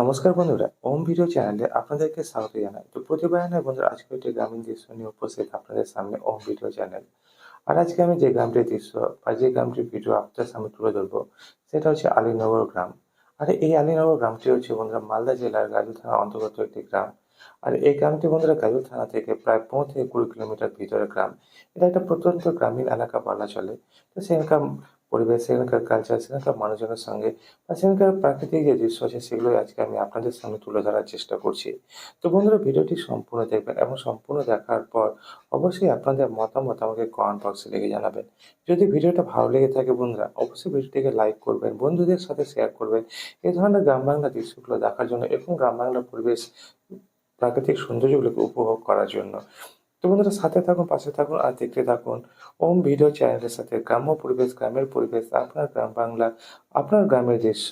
নমস্কার বন্ধুরা, ওম ভিডিও চ্যানেলে আপনাদেরকে স্বাগত জানাই। তো প্রতিবার বন্ধুরা, আজকে একটি গ্রামীণ দৃশ্য নিয়ে উপস্থিত আপনাদের সামনে ওম ভিডিও চ্যানেল। আর আজকে আমি যে গ্রামটির দৃশ্য বা যে গ্রামটির ভিডিও আপনাদের সামনে তুলে ধরবো, সেটা হচ্ছে আলীনগর গ্রাম। আর এই আলীনগর গ্রামটি হচ্ছে বন্ধুরা, মালদা জেলার গাজল থানার অন্তর্গত একটি গ্রাম। আর এই গ্রামটি বন্ধুরা গাজল থানা থেকে প্রায় পনেরো থেকে কুড়ি কিলোমিটার ভিতরে গ্রাম। এটা একটা প্রত্যন্ত গ্রামীণ এলাকা বলা চলে। তো সেখানকার পরিবেশ সেখানকার কালচার সেখানকার মানুষজনের সঙ্গে বা সেখানকার প্রাকৃতিক যে দৃশ্য আছে সেগুলোই আজকে আমি আপনাদের সামনে তুলে ধরার চেষ্টা করছি। তো বন্ধুরা, ভিডিওটি সম্পূর্ণ দেখবেন এবং সম্পূর্ণ দেখার পর অবশ্যই আপনাদের মতামত আমাকে কমেন্ট বক্সে লিখে জানাবেন। যদি ভিডিওটা ভালো লেগে থাকে বন্ধুরা, অবশ্যই ভিডিওটিকে লাইক করবেন, বন্ধুদের সাথে শেয়ার করবেন। এই ধরনের গ্রাম বাংলা দৃশ্যগুলো দেখার জন্য এবং গ্রাম বাংলার পরিবেশ, প্রাকৃতিক সৌন্দর্যগুলোকে উপভোগ করার জন্য। তো বন্ধুরা, সাথে থাকুন, পাশে থাকুন আর দেখতে থাকুন ওম ভিডিও চ্যানেলের সাথে গ্রাম্য পরিবেশ, গ্রামের পরিবেশ, আপনার গ্রাম বাংলা, আপনার গ্রামের দৃশ্য।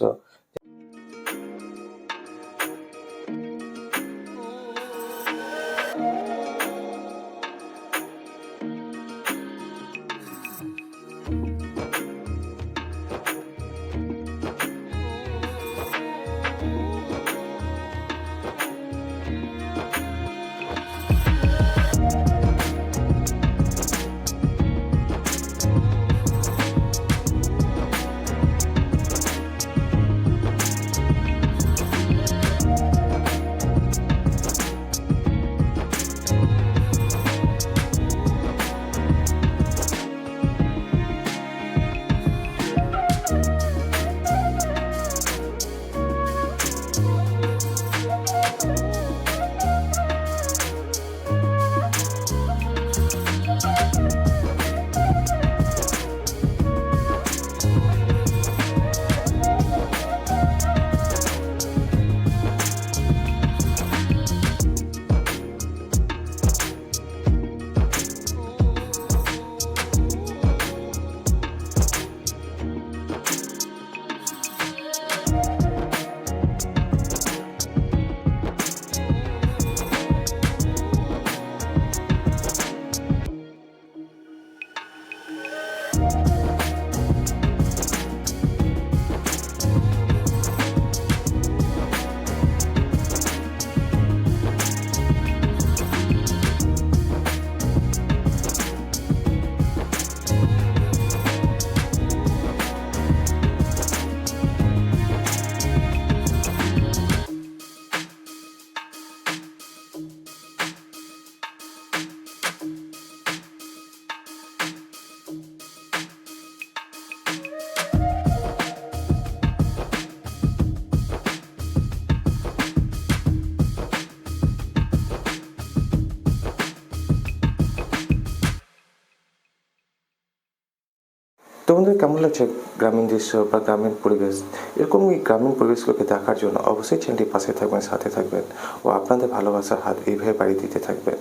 কেমন লাগছে গ্রামীণ দৃশ্য বা গ্রামীণ পরিবেশ? এরকমই গ্রামীণ পরিবেশগুলোকে দেখার জন্য অবশ্যই চ্যানেলটির পাশে থাকবেন, সাথে থাকবেন ও আপনাদের ভালোবাসার হাত এইভাবে বাড়ি দিতে থাকবেন।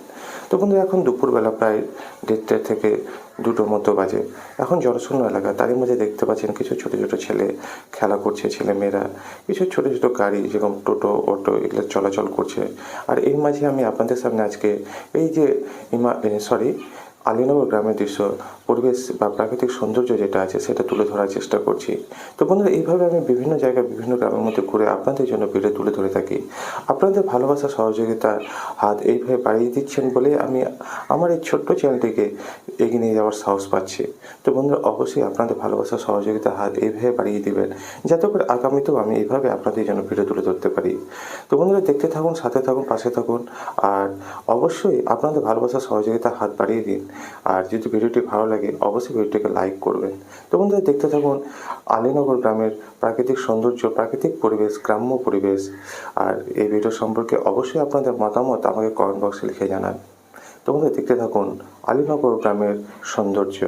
তো বন্ধুরা এখন দুপুরবেলা প্রায় দেড়টা থেকে দুটোর মতো বাজে। এখন জনশূন্য এলাকা, তারই মধ্যে দেখতে পাচ্ছেন কিছু ছোটো ছোটো ছেলে খেলা করছে ছেলে মেয়েরা কিছু ছোটো ছোটো গাড়ি, যেরকম টোটো, অটো, এগুলো চলাচল করছে। আর এর মাঝে আমি আপনাদের সামনে আজকে এই যে ইমা সরি আলিনগর গ্রামের দৃশ্য পরিবেশ বা প্রাকৃতিক সৌন্দর্য যেটা আছে সেটা তুলে ধরার চেষ্টা করছি। তো বন্ধুরা, এইভাবে আমি বিভিন্ন জায়গায় বিভিন্ন গ্রামের মধ্যে ঘুরে আপনাদের জন্য ভিডিও তুলে ধরে থাকি। আপনাদের ভালোবাসা সহযোগিতার হাত এইভাবে বাড়িয়ে দিচ্ছেন বলে আমি আমার এই ছোট্ট চ্যানেলটিকে এগিয়ে নিয়ে যাওয়ার সাহস পাচ্ছি। তো বন্ধুরা, অবশ্যই আপনাদের ভালোবাসা সহযোগিতার হাত এইভাবে বাড়িয়ে দিবেন যাতে করে আগামীতেও আমি এইভাবে আপনাদের জন্য ভিডিও তুলে ধরতে পারি। তো বন্ধুরা, দেখতে থাকুন, সাথে থাকুন, পাশে থাকুন আর অবশ্যই আপনাদের ভালোবাসা সহযোগিতার হাত বাড়িয়ে দিন। আর যদি ভিডিওটি ভালো লাগে অবশ্যই ভিডিওটিকে লাইক করবেন। তো বন্ধুরা, দেখতে থাকুন আলীনগর গ্রামের প্রাকৃতিক সৌন্দর্য, প্রাকৃতিক পরিবেশ, গ্রাম্য পরিবেশ। আর এই ভিডিও সম্পর্কে অবশ্যই আপনাদের মতামত আমাকে কমেন্ট বক্সে লিখে জানান। তো বন্ধুরা, দেখতে থাকুন আলীনগর গ্রামের সৌন্দর্য।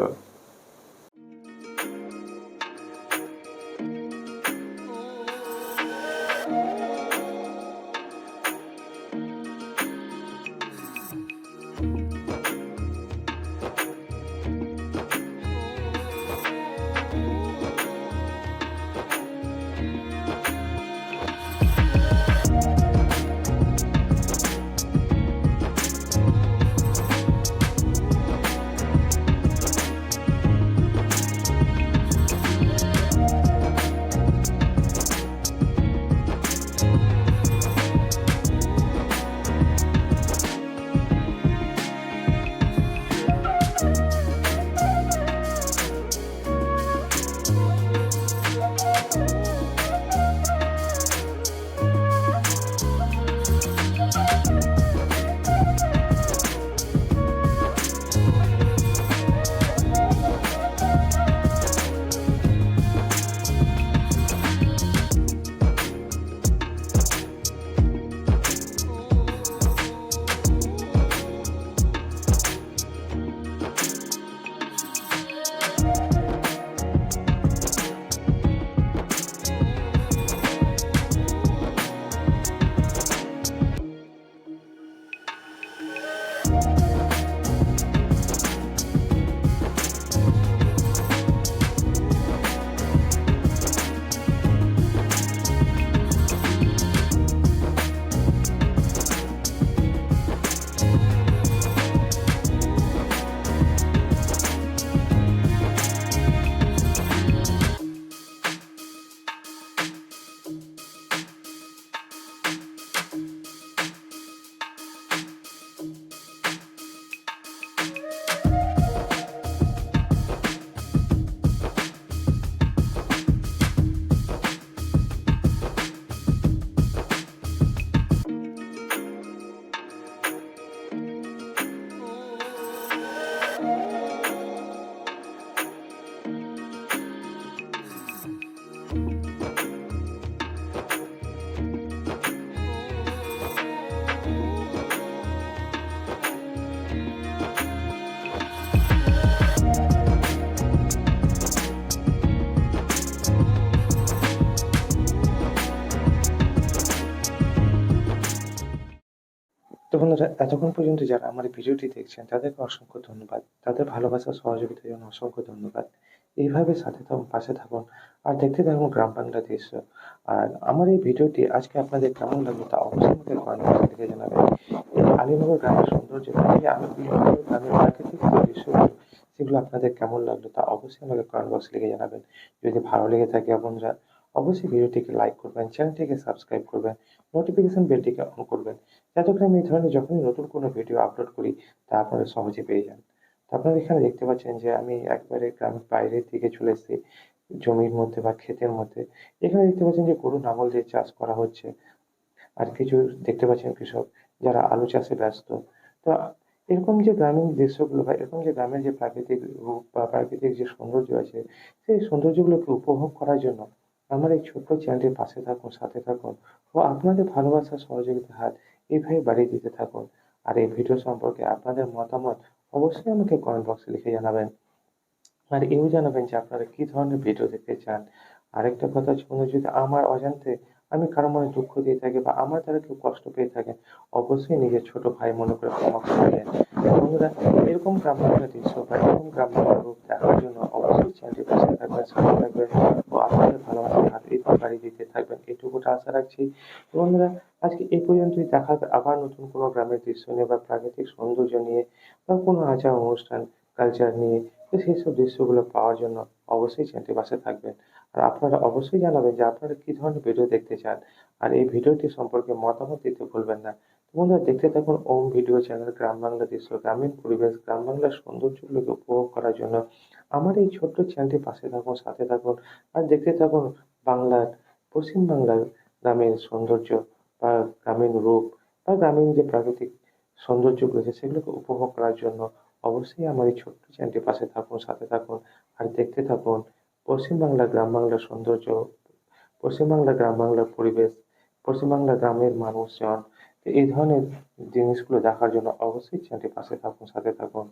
তো বন্ধুরা, এতক্ষণ পর্যন্ত যারা আমার ভিডিওটি দেখছেন, তাদেরকে অসংখ্য ধন্যবাদ। তাদের ভালোবাসা, সহযোগিতার জন্য অসংখ্য ধন্যবাদ। এইভাবে সাথে থাকুন, পাশে থাকুন, আর দেখতে থাকুন গ্রাম বাংলা দৃশ্য আর আমার এই ভিডিওটি আজকে আপনাদের কেমন লাগল তা অবশ্যই আমাকে কমেন্ট লিখে জানাবেন। এই আলিনগর গ্রামের সৌন্দর্য থেকে আমি গ্রামের প্রাকৃতিক দৃশ্যগুলো সেগুলো আপনাদের কেমন লাগল তা অবশ্যই আমাকে কমেন্ট বক্সে লিখে জানাবেন। যদি ভালো লেগে থাকে বন্ধুরা অবশ্যই ভিডিওটিকে লাইক করবেন চ্যানেলটিকে সাবস্ক্রাইব করবেন নোটিফিকেশন বেলটিকে অন করবেন, যাতে করে আমি এই ধরনের যখনই নতুন কোনো ভিডিও আপলোড করি, তা আপনারা সহজে পেয়ে যান। তো আপনারা এখানে দেখতে পাচ্ছেন যে আমি একবারে গ্রামের বাইরের দিকে চলে এসেছি, জমির মধ্যে বা ক্ষেতের মধ্যে। এখানে দেখতে পাচ্ছেন যে গরু লাঙল দিয়ে চাষ করা হচ্ছে। আর কিছু দেখতে পাচ্ছেন কৃষক যারা আলু চাষে ব্যস্ত। তো এরকম যে গ্রামীণ দৃশ্যগুলো বা এরকম যে গ্রামের যে প্রাকৃতিক রূপ বা প্রাকৃতিক যে সৌন্দর্য আছে, সেই সৌন্দর্যগুলোকে উপভোগ করার জন্য আমার এই ছোট্ট চ্যানেলটির পাশে থাকুন, সাথে থাকুন ও আপনাদের ভালোবাসা সহযোগিতা হাত এইভাবে বাড়িয়ে দিতে থাকুন। আর এই ভিডিও সম্পর্কে আপনাদের মতামত অবশ্যই আমাকে কমেন্ট বক্সে লিখে জানাবেন। আর এও জানাবেন যে আপনারা কী ধরনের ভিডিও দেখতে চান। আরেকটা কথা হচ্ছে যদি আমার অজান্তে আমি কারও মনে দুঃখ দিয়ে থাকি বা আমার দ্বারা কেউ কষ্ট পেয়ে থাকে, অবশ্যই নিজের ছোট ভাই মনে করে ক্ষমা করে দেন বন্ধুরা, এরকম গ্রাম দৃশ্য বা এরকম গ্রাম রূপ দেখার জন্য অবশ্যই চ্যানেলটি পাশে থাকবেন, সাথে থাকবেন ও আপনাদের ভালোবাসার হাত বাড়ি দিতে থাকবেন। এটুকুটা আশা রাখছি। বন্ধুরা, আজকে এই পর্যন্তই। দেখা আবার নতুন কোনো গ্রামের দৃশ্য নিয়ে বা প্রাকৃতিক সৌন্দর্য নিয়ে বা কোনো আচার অনুষ্ঠান কালচার নিয়ে। তো সেই সব দৃশ্যগুলো পাওয়ার জন্য অবশ্যই চ্যানেলটির পাশে থাকবেন। আর আপনারা অবশ্যই জানাবেন যে আপনারা কী ধরনের ভিডিও দেখতে চান। আর এই ভিডিওটি সম্পর্কে মতামত দিতে ভুলবেন না। বন্ধুরা, দেখতে থাকুন ওম ভিডিও চ্যানেল গ্রাম বাংলা দৃশ্য গ্রামীণ পরিবেশ, গ্রাম বাংলার সৌন্দর্যগুলোকে উপভোগ করার জন্য। আমার এই ছোট্ট চ্যানেলটির পাশে থাকুন, সাথে থাকুন। আর দেখতে থাকুন বাংলার, পশ্চিম বাংলার গ্রামীণ সৌন্দর্য বা গ্রামীণ রূপ বা গ্রামীণ যে প্রাকৃতিক সৌন্দর্যগুলো আছে সেগুলোকে উপভোগ করার জন্য অবশ্যই আমার এই ছোট্ট চ্যানেলটি পাশে থাকুন, সাথে থাকুন, আর দেখতে থাকুন পশ্চিমবাংলা গ্রাম বাংলার সৌন্দর্য, পশ্চিমবাংলা গ্রাম বাংলার পরিবেশ, পশ্চিমবাংলা গ্রামের মানুষজন। এই ধরনের জিনিসগুলো দেখার জন্য অবশ্যই চ্যানেলটি পাশে থাকুন, সাথে থাকুন।